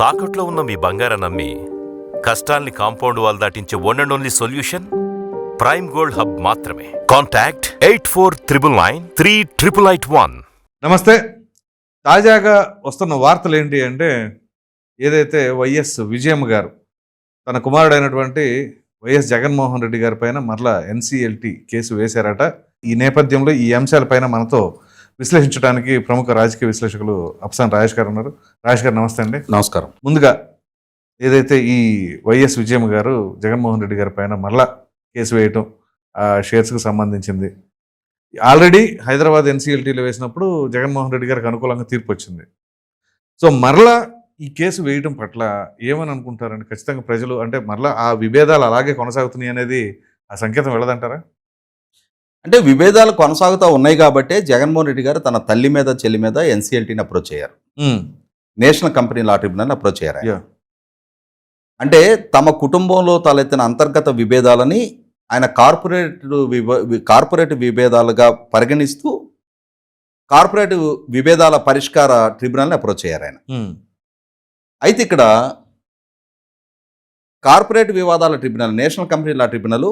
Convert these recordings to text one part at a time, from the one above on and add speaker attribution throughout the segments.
Speaker 1: తాకట్లో ఉన్న మీ బంగారం నమ్మి కష్టాల్ని compound wall దాటించే one and only solution prime gold hub మాత్రమే. Contact eight four triple nine three triple eight one
Speaker 2: నమస్తే. తాజాగా వస్తున్న వార్తలు ఏంటి అంటే ఏదైతే వైఎస్ విజయమ్మ గారు తన కుమారుడైనటువంటి వైఎస్ జగన్మోహన్ రెడ్డి గారి పైన మరలా ఎన్సీఎల్టీ కేసు వేశారట. ఈ నేపథ్యంలో ఈ అంశాలపైన మనతో విశ్లేషించడానికి ప్రముఖ రాజకీయ విశ్లేషకులు అప్సాన్ రాజేష్ గారు ఉన్నారు. రాజేష్ గారు నమస్తే అండి.
Speaker 3: నమస్కారం.
Speaker 2: ముందుగా ఏదైతే ఈ వైఎస్ విజయమ్మ గారు జగన్మోహన్ రెడ్డి గారి పైన మరలా కేసు వేయటం ఆ షేర్స్కి సంబంధించింది. ఆల్రెడీ హైదరాబాద్ ఎన్సీఎల్టీలో వేసినప్పుడు జగన్మోహన్ రెడ్డి గారికి అనుకూలంగా తీర్పు వచ్చింది. సో మరలా ఈ కేసు వేయటం పట్ల ఏమని అనుకుంటారండి? ఖచ్చితంగా ప్రజలు అంటే మరలా ఆ విభేదాలు అలాగే కొనసాగుతున్నాయి అనేది ఆ సంకేతం వెళ్ళదంటారా?
Speaker 3: అంటే విభేదాలు కొనసాగుతూ ఉన్నాయి కాబట్టే జగన్మోహన్ రెడ్డి గారు తన తల్లి మీద చెల్లి మీద ఎన్సీఎల్టీని అప్రోచ్ అయ్యారు national company law tribunal approach అయ్యారు. అంటే తమ కుటుంబంలో తలెత్తిన అంతర్గత విభేదాలని ఆయన కార్పొరేట్ కార్పొరేట్ విభేదాలుగా పరిగణిస్తూ కార్పొరేట్ విభేదాల పరిష్కార ట్రిబ్యునల్ని అప్రోచ్ అయ్యారు ఆయన. అయితే ఇక్కడ కార్పొరేట్ వివాదాల tribunal National Company Law Tribunal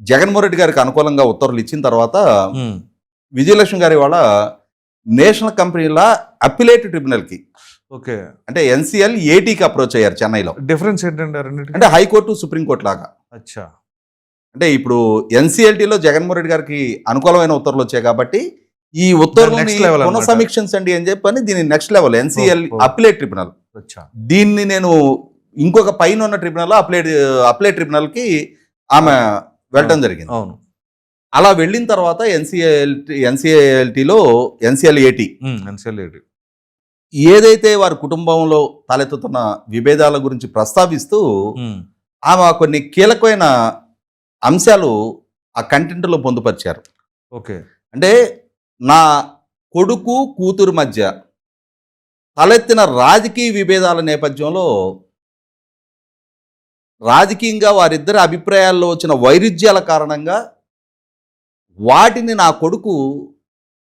Speaker 3: Jaganmohan Reddy గారికి అనుకూలంగా ఉత్తర్వులు ఇచ్చిన తర్వాత విజయలక్ష్మి గారి వాళ్ళ నేషనల్ కంపెనీల అప్పిలేట్ ట్రిబ్యునల్కి.
Speaker 2: ఓకే.
Speaker 3: అంటే ఎన్సిఎల్ ఏటీకి అప్రోచ్ అయ్యారు చెన్నైలో.
Speaker 2: డిఫరెన్స్ రెండింటికి?
Speaker 3: అంటే హైకోర్టు సుప్రీంకోర్టు లాగా
Speaker 2: అచ్చా.
Speaker 3: అంటే ఇప్పుడు ఎన్సిఎల్టీలో జగన్మోహన్ రెడ్డి గారికి అనుకూలమైన ఉత్తర్వులు వచ్చాయి కాబట్టి ఈ ఉత్తర్వులని. పునఃసమీక్షించండి అని చెప్పని దీని next level NCL. Appellate tribunal.
Speaker 2: అచ్చా.
Speaker 3: దీన్ని నేను ఇంకొక పైన ఉన్న ట్రిబ్యునల్ అప్లేట్ అప్లేట్ ట్రిబ్యునల్కి ఆమె వెళ్ళటం జరిగింది.
Speaker 2: అవును.
Speaker 3: అలా వెళ్ళిన తర్వాత ఎన్సిఎల్ ఎన్సిఎల్టీలో ఎన్సిఎల్ ఏటీ
Speaker 2: ఎన్సీఎల్
Speaker 3: ఏదైతే వారి కుటుంబంలో తలెత్తుతున్న విభేదాల గురించి ప్రస్తావిస్తూ ఆమె కొన్ని కీలకమైన అంశాలు ఆ కంటెంట్లో పొందుపరిచారు.
Speaker 2: ఓకే.
Speaker 3: అంటే నా కొడుకు కూతురు మధ్య తలెత్తిన రాజకీయ విభేదాల నేపథ్యంలో రాజకీయంగా వారిద్దరి అభిప్రాయాల్లో వచ్చిన వైరుధ్యాల కారణంగా వాటిని నా కొడుకు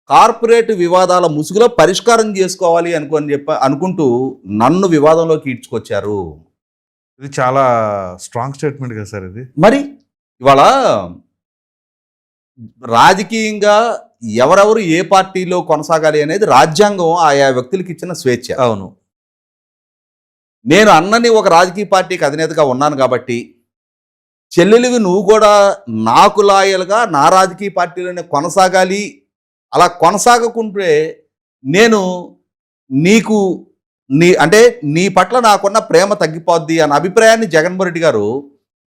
Speaker 3: కార్పొరేట్ వివాదాల ముసుగులో పరిష్కారం చేసుకోవాలి అనుకొని చెప్ప అనుకుంటూ నన్ను వివాదంలోకి ఈడ్చుకొచ్చారు.
Speaker 2: ఇది చాలా స్ట్రాంగ్ స్టేట్మెంట్ కదా సార్ ఇది.
Speaker 3: మరి ఇవాళ రాజకీయంగా ఎవరెవరు ఏ పార్టీలో కొనసాగాలి అనేది రాజ్యాంగం ఆయా వ్యక్తులకు ఇచ్చిన స్వేచ్ఛ.
Speaker 2: అవును.
Speaker 3: నేను అన్నని ఒక రాజకీయ పార్టీకి అధినేతగా ఉన్నాను కాబట్టి చెల్లెలివి నువ్వు కూడా నాకు లాయలుగా నా రాజకీయ పార్టీలోనే కొనసాగాలి. అలా కొనసాగకుంటే నేను నీకు నీ అంటే నీ పట్ల నాకున్న ప్రేమ తగ్గిపోద్ది అన్న అభిప్రాయాన్ని జగన్మోహన్ రెడ్డి గారు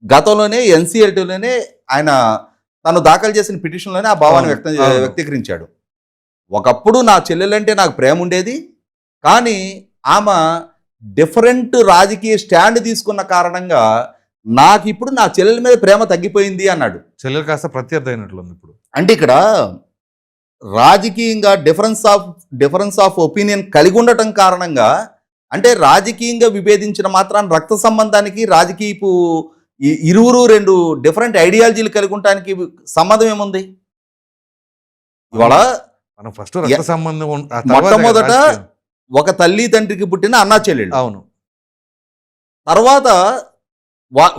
Speaker 3: గతంలోనే ఎన్సీఎల్టీలోనే ఆయన తను దాఖలు చేసిన పిటిషన్లోనే ఆ భావాన్ని వ్యక్తం. వ్యక్తీకరించాడు. ఒకప్పుడు నా చెల్లెలంటే నాకు ప్రేమ ఉండేది కానీ ఆమె డిఫరెంట్ రాజకీయ స్టాండ్ తీసుకున్న కారణంగా నాకు ఇప్పుడు నా చెల్లెల మీద ప్రేమ తగ్గిపోయింది అన్నాడు.
Speaker 2: చెల్లెలు కాస్త ప్రత్యర్థి అయినట్లుంది ఇప్పుడు.
Speaker 3: అంటే ఇక్కడ రాజకీయంగా difference of difference of opinion కలిగి ఉండటం కారణంగా అంటే రాజకీయంగా విభేదించిన మాత్రాన్ని రక్త సంబంధానికి రాజకీయపు ఇరువురు రెండు డిఫరెంట్ ఐడియాలజీలు కలిగి ఉండటానికి సంబంధం ఏముంది? ఇవాళ
Speaker 2: మనం ఫస్ట్ రక్త సంబంధం
Speaker 3: మొట్టమొదట. ఒక తల్లి తండ్రికి పుట్టిన అన్నా చెల్లెళ్ళు.
Speaker 2: అవును.
Speaker 3: తర్వాత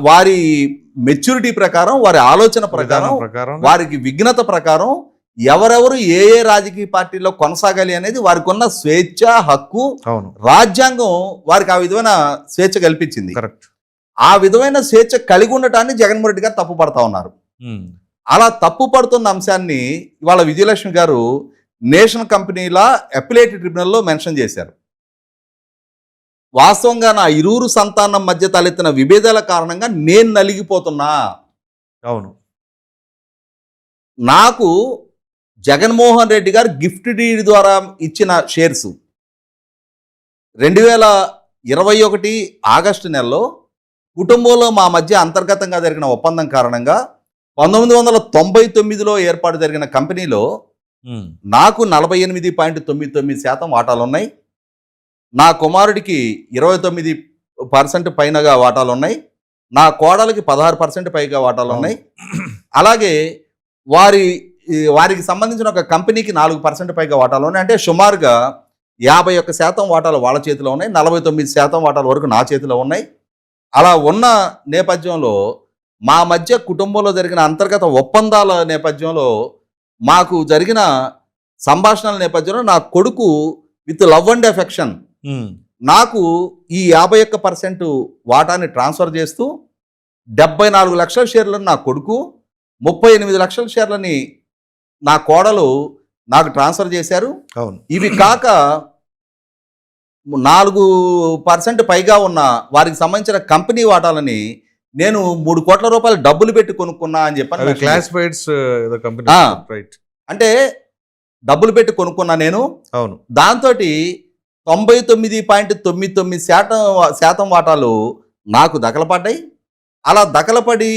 Speaker 3: వారి మెచ్యూరిటీ ప్రకారం వారి ఆలోచన ప్రకారం వారికి విఘ్నత ప్రకారం ఎవరెవరు ఏ ఏ రాజకీయ పార్టీలో కొనసాగాలి అనేది వారికి ఉన్న స్వేచ్ఛ హక్కు
Speaker 2: అవును.
Speaker 3: రాజ్యాంగం వారికి ఆ విధమైన స్వేచ్ఛ కల్పించింది.
Speaker 2: కరెక్ట్.
Speaker 3: ఆ విధమైన స్వేచ్ఛ కలిగి ఉండటాన్ని జగన్మోహన్ రెడ్డి గారు తప్పు పడతా ఉన్నారు అలా తప్పు పడుతున్న అంశాన్ని ఇవాళ విజయలక్ష్మి గారు నేషనల్ కంపెనీల అపిలేట్ ట్రిబ్యునల్లో మెన్షన్ చేశారు వాస్తవంగా నా ఇరువురు సంతానం మధ్య తలెత్తిన విభేదాల కారణంగా నేను నలిగిపోతున్నా
Speaker 2: అవును
Speaker 3: నాకు జగన్మోహన్ రెడ్డి గారు గిఫ్ట్ డీడ్ ద్వారా ఇచ్చిన షేర్స్ రెండు వేల ఇరవై ఒకటి ఆగస్టు నెలలో కుటుంబంలో మా మధ్య అంతర్గతంగా జరిగిన ఒప్పందం కారణంగా పంతొమ్మిది వందల తొంభై తొమ్మిదిలో ఏర్పాటు జరిగిన కంపెనీలో. నాకు నలభై ఎనిమిది పాయింట్ తొమ్మిది తొమ్మిది శాతం వాటాలు ఉన్నాయి నా కుమారుడికి ఇరవై తొమ్మిది పర్సెంట్ పైనగా వాటాలు ఉన్నాయి నా కోడలికి పదహారు పర్సెంట్ పైగా వాటాలు ఉన్నాయి అలాగే వారి వారికి సంబంధించిన ఒక కంపెనీకి నాలుగు పర్సెంట్ పైగా వాటాలు ఉన్నాయి అంటే సుమారుగా యాభై ఒక్క శాతం వాటాలు వాళ్ళ చేతిలో ఉన్నాయి. నలభై తొమ్మిది శాతం వాటాల వరకు నా చేతిలో ఉన్నాయి. అలా ఉన్న నేపథ్యంలో మా మధ్య కుటుంబంలో జరిగిన అంతర్గత ఒప్పందాల నేపథ్యంలో మాకు జరిగిన సంభాషణల నేపథ్యంలో నా కొడుకు విత్ లవ్ అండ్ ఎఫెక్షన్ నాకు ఈ యాభై ఒక్క పర్సెంట్ వాటాని ట్రాన్స్ఫర్ చేస్తూ డెబ్బై నాలుగు లక్షల షేర్లను నా కొడుకు ముప్పై ఎనిమిది లక్షల షేర్లని నా కోడలు నాకు ట్రాన్స్ఫర్ చేశారు.
Speaker 2: అవును.
Speaker 3: ఇవి కాక నాలుగు పర్సెంట్ పైగా ఉన్న వారికి సంబంధించిన కంపెనీ వాటాలని నేను మూడు కోట్ల రూపాయలు డబ్బులు పెట్టి కొనుక్కున్నా అని చెప్పాను
Speaker 2: క్లాసిఫైడ్స్. రైట్
Speaker 3: అంటే డబ్బులు పెట్టి కొనుక్కున్నా నేను.
Speaker 2: అవును.
Speaker 3: దాంతో తొంభై తొమ్మిది పాయింట్ తొమ్మిది తొమ్మిది శాతం శాతం వాటాలు నాకు దకలపడ్డాయి అలా దకలపడి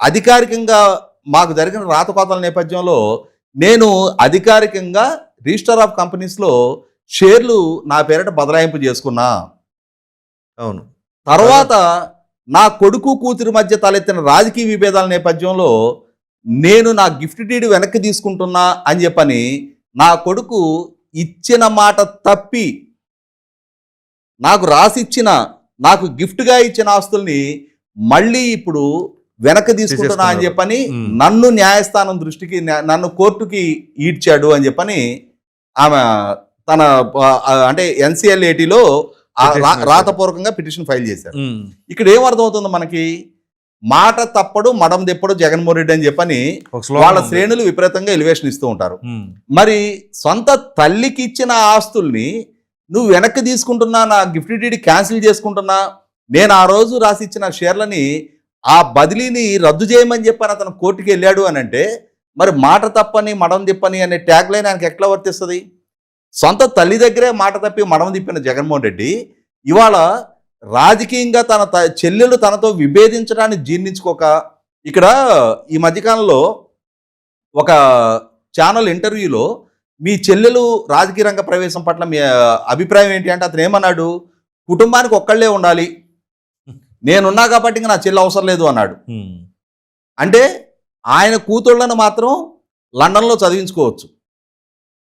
Speaker 3: అధికారికంగా మాకు జరిగిన రాతకోతల నేపథ్యంలో నేను అధికారికంగా రిజిస్టర్ ఆఫ్ కంపెనీస్లో షేర్లు నా పేరిట బదలాయింపు చేసుకున్నా.
Speaker 2: అవును.
Speaker 3: తర్వాత నా కొడుకు కూతురు మధ్య తలెత్తిన రాజకీయ విభేదాల నేపథ్యంలో నేను నా గిఫ్ట్ డీడ్ వెనక్కి తీసుకుంటున్నా అని చెప్పని నా కొడుకు ఇచ్చిన మాట తప్పి నాకు రాసిచ్చిన నాకు గిఫ్ట్గా ఇచ్చిన ఆస్తుల్ని మళ్ళీ ఇప్పుడు వెనక్కి తీసుకుంటున్నా అని చెప్పని. నన్ను న్యాయస్థానం దృష్టికి నన్ను కోర్టుకి ఈడ్చాడు అని చెప్పని ఆమె తన అంటే ఎన్సిఎల్ఏటిలో. రాతపూర్వకంగా పిటిషన్ ఫైల్ చేశారు.
Speaker 2: ఉమ్,
Speaker 3: ఇక్కడ ఏం అర్థమవుతుంది మనకి? మాట తప్పడు మడం తెప్పడు జగన్మోహన్ రెడ్డి అని చెప్పని వాళ్ళ. శ్రేణులు విపరీతంగా ఎలివేషన్ ఇస్తూ ఉంటారు.
Speaker 2: ఉమ్,
Speaker 3: మరి సొంత తల్లికి ఇచ్చిన ఆస్తుల్ని నువ్వు వెనక్కి తీసుకుంటున్నా నా గిఫ్ట్ డీడీ క్యాన్సిల్ చేసుకుంటున్నా నేను ఆ రోజు రాసి ఇచ్చిన షేర్లని ఆ బదిలీని రద్దు చేయమని చెప్పని అతను కోర్టుకి వెళ్ళాడు అని అంటే మరి మాట తప్పని మడం తిప్పని అనే ట్యాగ్ లైన్ ఆయనకి ఎట్లా వర్తిస్తుంది? సొంత తల్లి దగ్గరే మాట తప్పి మడం తిప్పిన జగన్మోహన్ రెడ్డి ఇవాళ రాజకీయంగా తన త- చెల్లెలు తనతో విభేదించడాన్ని జీర్ణించుకోక ఇక్కడ ఈ మధ్యకాలంలో ఒక ఛానల్ ఇంటర్వ్యూలో మీ చెల్లెలు రాజకీయ రంగ ప్రవేశం పట్ల మీ అభిప్రాయం ఏంటి అంటే అతను ఏమన్నాడు? కుటుంబానికి ఒక్కళ్ళే ఉండాలి. నేనున్నా కాబట్టి ఇంకా నా చెల్లి అవసరం లేదు అన్నాడు. అంటే ఆయన కూతుళ్ళను మాత్రం లండన్లో చదివించుకోవచ్చు.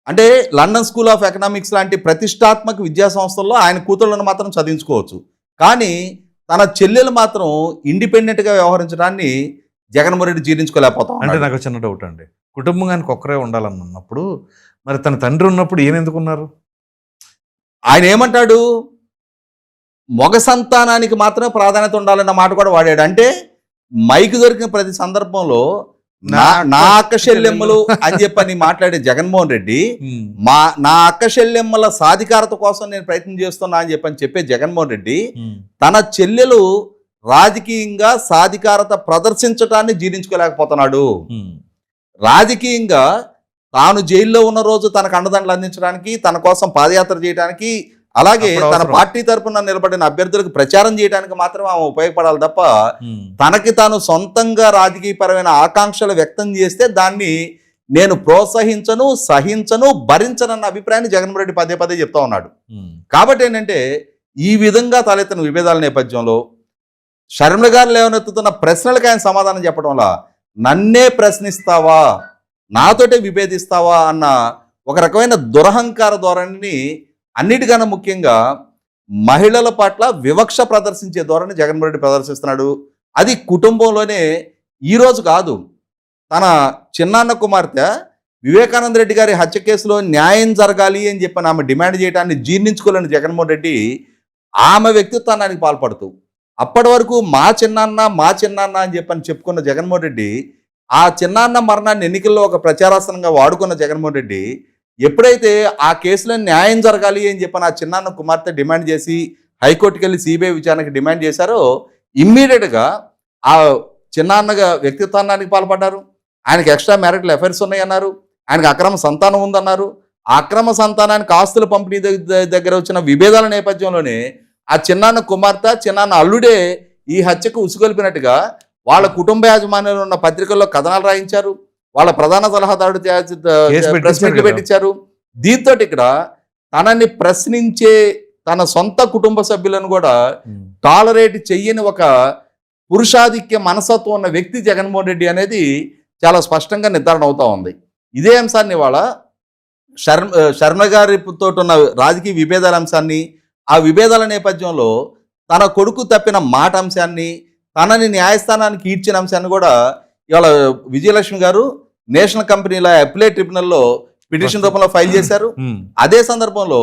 Speaker 3: అంటే లండన్ స్కూల్ ఆఫ్ ఎకనామిక్స్ లాంటి ప్రతిష్టాత్మక విద్యా సంస్థల్లో ఆయన కూతుళ్ళను మాత్రం చదివించుకోవచ్చు. కానీ తన చెల్లెలు మాత్రం ఇండిపెండెంట్గా వ్యవహరించడాన్ని జగన్మోహన్ రెడ్డి జీర్ణించుకోలేకపోతాం
Speaker 2: అంటే. నాకు చిన్న డౌట్ అండి. కుటుంబానికి ఒక్కరే ఉండాలని అన్నప్పుడు మరి తన తండ్రి ఉన్నప్పుడు ఈయన ఎందుకున్నారు
Speaker 3: ఆయన ఏమంటాడు? మగ సంతానానికి మాత్రమే ప్రాధాన్యత ఉండాలన్న మాట కూడా వాడాడు. అంటే మైక్ దొరికిన ప్రతి సందర్భంలో నా నా అక్క చెల్లెమ్మలు అని చెప్పని మాట్లాడే జగన్మోహన్ రెడ్డి మా నా అక్క చెల్లెమ్మల సాధికారత కోసం నేను ప్రయత్నం చేస్తున్నా అని చెప్పని చెప్పే జగన్మోహన్ రెడ్డి తన చెల్లెలు రాజకీయంగా సాధికారత ప్రదర్శించడాన్ని జీర్ణించుకోలేకపోతున్నాడు. రాజకీయంగా తాను జైల్లో ఉన్న రోజు తనకు అండదండలు అందించడానికి తన కోసం పాదయాత్ర చేయడానికి అలాగే తన. పార్టీ తరపున నిలబడిన అభ్యర్థులకు ప్రచారం చేయడానికి మాత్రం ఆమె ఉపయోగపడాలి తప్ప తనకి తాను సొంతంగా రాజకీయపరమైన ఆకాంక్షలు వ్యక్తం చేస్తే దాన్ని నేను ప్రోత్సహించను సహించను భరించనన్న అభిప్రాయాన్ని జగన్మోహన్ రెడ్డి పదే పదే చెప్తా ఉన్నాడు. కాబట్టి ఏంటంటే ఈ విధంగా తలెత్తిన విభేదాల నేపథ్యంలో షర్మిల గారు లేవనెత్తుతున్న ప్రశ్నలకు ఆయన సమాధానం చెప్పడం వల్ల నన్నే ప్రశ్నిస్తావా నాతోటే విభేదిస్తావా అన్న ఒక రకమైన దురహంకార ధోరణిని అన్నిటికన్నా ముఖ్యంగా మహిళల పట్ల వివక్ష ప్రదర్శించే ధోరణి జగన్మోహన్ రెడ్డి ప్రదర్శిస్తున్నాడు. అది కుటుంబంలోనే ఈరోజు కాదు. తన చిన్నాన్న కుమార్తె వివేకానంద రెడ్డి గారి హత్య కేసులో న్యాయం జరగాలి అని చెప్పని ఆమె డిమాండ్ చేయడాన్ని జీర్ణించుకోలేని జగన్మోహన్ రెడ్డి ఆమె వ్యక్తిత్వానికి పాల్పడుతూ అప్పటి వరకు మా చిన్నాన్న మా చిన్నాన్న అని చెప్పని చెప్పుకున్న జగన్మోహన్ రెడ్డి ఆ చిన్నాన్న మరణాన్ని ఎన్నికల్లో ఒక ప్రచారాసనంగా వాడుకున్న జగన్మోహన్ రెడ్డి ఎప్పుడైతే ఆ కేసులో న్యాయం జరగాలి అని చెప్పని ఆ చిన్నాన్న కుమార్తె డిమాండ్ చేసి హైకోర్టుకి వెళ్ళి సిబిఐ విచారణకి డిమాండ్ చేశారో ఇమ్మీడియట్గా ఆ చిన్నాన్నగా వ్యక్తిత్వానికి పాల్పడ్డారు. ఆయనకి ఎక్స్ట్రా మ్యారిటల్ అఫైర్స్ ఉన్నాయన్నారు. ఆయనకు అక్రమ సంతానం ఉందన్నారు. ఆ అక్రమ సంతానానికి ఆస్తుల పంపిణీ దగ్గర వచ్చిన విభేదాల నేపథ్యంలోనే ఆ చిన్నాన్న కుమార్తె చిన్నాన్న అల్లుడే ఈ హత్యకు ఉసుగొల్పినట్టుగా వాళ్ళ కుటుంబ యాజమాన్యంలో ఉన్న పత్రికల్లో కథనాలు రాయించారు. వాళ్ళ ప్రధాన సలహాదారుడు ప్రెస్
Speaker 2: పెట్టించారు
Speaker 3: మీట్లు. పెట్టించారు దీంతో ఇక్కడ తనని ప్రశ్నించే తన సొంత కుటుంబ సభ్యులను కూడా. టాలరేట్ చెయ్యని ఒక పురుషాధిక్య మనసత్వం ఉన్న వ్యక్తి జగన్మోహన్ రెడ్డి అనేది చాలా స్పష్టంగా నిర్ధారణ అవుతా ఉంది ఇదే అంశాన్ని ఇవాళ శర్మ శర్మ గారితో ఉన్న రాజకీయ విభేదాల అంశాన్ని ఆ విభేదాల నేపథ్యంలో తన కొడుకు తప్పిన మాట అంశాన్ని తనని న్యాయస్థానానికి ఈడ్చిన అంశాన్ని కూడా ఇవాళ విజయలక్ష్మి గారు నేషనల్ కంపెనీల అప్లై ట్రిబ్యునల్లో పిటిషన్ రూపంలో ఫైల్ చేశారు.
Speaker 2: ఉమ్,
Speaker 3: అదే సందర్భంలో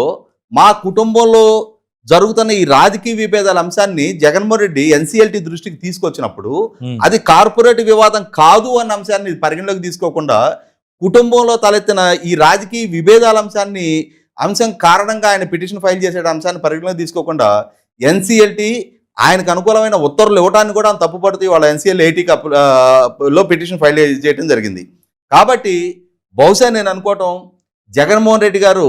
Speaker 3: మా కుటుంబంలో జరుగుతున్న ఈ రాజకీయ విభేదాల అంశాన్ని జగన్మోహన్ రెడ్డి ఎన్సీఎల్టీ దృష్టికి తీసుకొచ్చినప్పుడు
Speaker 2: ఉమ్.
Speaker 3: అది కార్పొరేట్ వివాదం కాదు అన్న అంశాన్ని పరిగణలోకి తీసుకోకుండా కుటుంబంలో తలెత్తిన ఈ రాజకీయ విభేదాల అంశాన్ని అంశం కారణంగా ఆయన పిటిషన్ ఫైల్ చేసే అంశాన్ని పరిగణలోకి తీసుకోకుండా ఎన్సీఎల్టీ ఆయనకు అనుకూలమైన ఉత్తర్వులు ఇవ్వడానికి కూడా తప్పుపడుతూ వాళ్ళ ఎన్సీఎల్ ఎయిటీ లో పిటిషన్ ఫైల్ చేయడం జరిగింది. కాబట్టి బహుశా నేను అనుకోవటం జగన్మోహన్ రెడ్డి గారు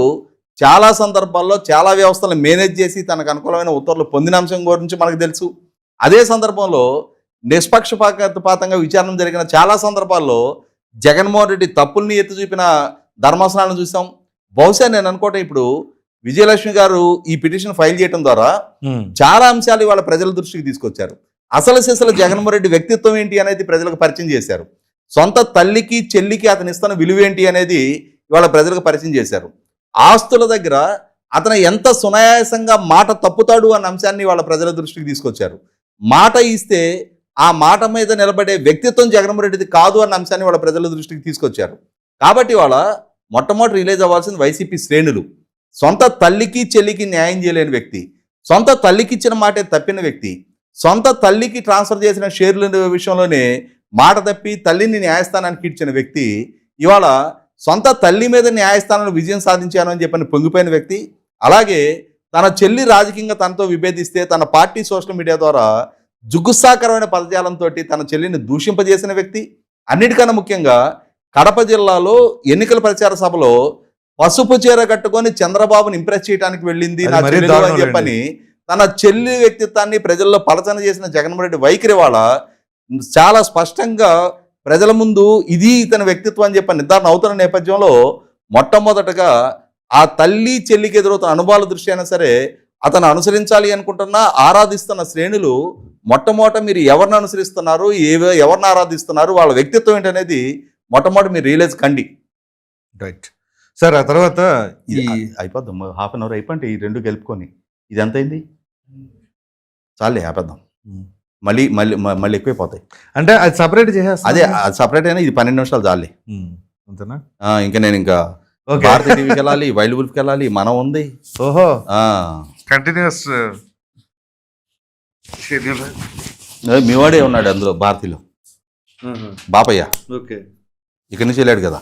Speaker 3: చాలా సందర్భాల్లో చాలా వ్యవస్థలను మేనేజ్ చేసి తనకు అనుకూలమైన ఉత్తర్వులు పొందిన అంశం గురించి మనకు తెలుసు. అదే సందర్భంలో నిష్పక్షపాతంగా విచారణ జరిగిన చాలా సందర్భాల్లో జగన్మోహన్ రెడ్డి తప్పుల్ని ఎత్తి చూపిన ధర్మాసనాలను చూసాం. బహుశా నేను అనుకోవటం ఇప్పుడు విజయలక్ష్మి గారు ఈ పిటిషన్ ఫైల్ చేయడం ద్వారా చాలా అంశాలు ఇవాళ ప్రజల దృష్టికి తీసుకొచ్చారు. అసలు సిసలు జగన్మోహన్ రెడ్డి వ్యక్తిత్వం ఏంటి అనేది ప్రజలకు పరిచయం చేశారు. సొంత తల్లికి చెల్లికి అతను ఇస్తున్న విలువేంటి అనేది ఇవాళ ప్రజలకు పరిచయం చేశారు. ఆస్తుల దగ్గర అతను ఎంత సునాయాసంగా మాట తప్పుతాడు అన్న అంశాన్ని వాళ్ళ ప్రజల దృష్టికి తీసుకొచ్చారు. మాట ఇస్తే ఆ మాట మీద నిలబడే వ్యక్తిత్వం జగన్మోహన్ రెడ్డిది కాదు అన్న అంశాన్ని వాళ్ళ ప్రజల దృష్టికి తీసుకొచ్చారు. కాబట్టి వాళ్ళ మొట్టమొదటి రిలీజ్ అవ్వాల్సింది వైసీపీ శ్రేణులు. సొంత తల్లికి చెల్లికి న్యాయం చేయలేని వ్యక్తి. సొంత తల్లికి ఇచ్చిన మాటే తప్పిన వ్యక్తి. సొంత తల్లికి ట్రాన్స్ఫర్ చేసిన షేర్ల విషయంలోనే మాట తప్పి తల్లిని న్యాయస్థానానికి ఇచ్చిన వ్యక్తి ఇవాళ సొంత తల్లి మీద న్యాయస్థానంలో విజయం సాధించాను అని చెప్పని పొంగిపోయిన వ్యక్తి అలాగే తన చెల్లి రాజకీయంగా తనతో విభేదిస్తే తన పార్టీ సోషల్ మీడియా ద్వారా జుగుస్సాకరమైన పదజాలంతో తన చెల్లిని దూషింపజేసిన వ్యక్తి అన్నిటికన్నా ముఖ్యంగా కడప జిల్లాలో ఎన్నికల ప్రచార సభలో పసుపు చీర కట్టుకొని చంద్రబాబుని ఇంప్రెస్ చేయడానికి వెళ్ళింది నా చెల్లెలు అని చెప్పని తన చెల్లి వ్యక్తిత్వాన్ని ప్రజల్లో పలచన చేసిన జగన్మోహన్ రెడ్డి వైఖరి వాళ్ళ చాలా స్పష్టంగా ప్రజల ముందు ఇది ఇతని వ్యక్తిత్వం అని చెప్పి నిర్ధారణ అవుతున్న నేపథ్యంలో మొట్టమొదటగా ఆ తల్లి చెల్లికి ఎదురవుతున్న అనుభవాల దృష్టి అయినా సరే అతను అనుసరించాలి అనుకుంటున్న ఆరాధిస్తున్న శ్రేణులు మొట్టమొదట మీరు ఎవరిని అనుసరిస్తున్నారు ఏ ఎవరిని ఆరాధిస్తున్నారు వాళ్ళ వ్యక్తిత్వం ఏంటనేది మొట్టమొదటి మీరు రియలైజ్ కండి.
Speaker 2: రైట్ సార్ ఆ తర్వాత ఈ
Speaker 3: ఇది అయిపోద్దాం. హాఫ్ అన్ అవర్ అయిపోయింది ఈ రెండు కలుపుకొని ఇది ఎంత అయింది చాలే ఆపేద్దాం.
Speaker 2: ఉమ్.
Speaker 3: మళ్ళీ మళ్ళీ మళ్ళీ ఎక్కువైపోతాయి.
Speaker 2: అంటే అది సపరేట్ చేసేస్తా
Speaker 3: అదే సపరేట్ అయినా ఇది పన్నెండు నిమిషాలు చాలే.
Speaker 2: అంతేనా?
Speaker 3: ఆ, ఇంకా నేను ఇంకా
Speaker 2: ఓకే.
Speaker 3: భారత టీవీకి వెళ్ళాలి వైల్డ్ వుల్ఫ్కి వెళ్ళాలి మనం ఉంది.
Speaker 2: ఓహో.
Speaker 3: ఆ,
Speaker 2: కంటిన్యూస్
Speaker 3: ఏ, మీ వాడే ఉన్నాడు అందులో భారతిలో. బాపయ్య.
Speaker 2: ఓకే.
Speaker 3: ఇక్కడి నుంచి వెళ్ళాడు కదా.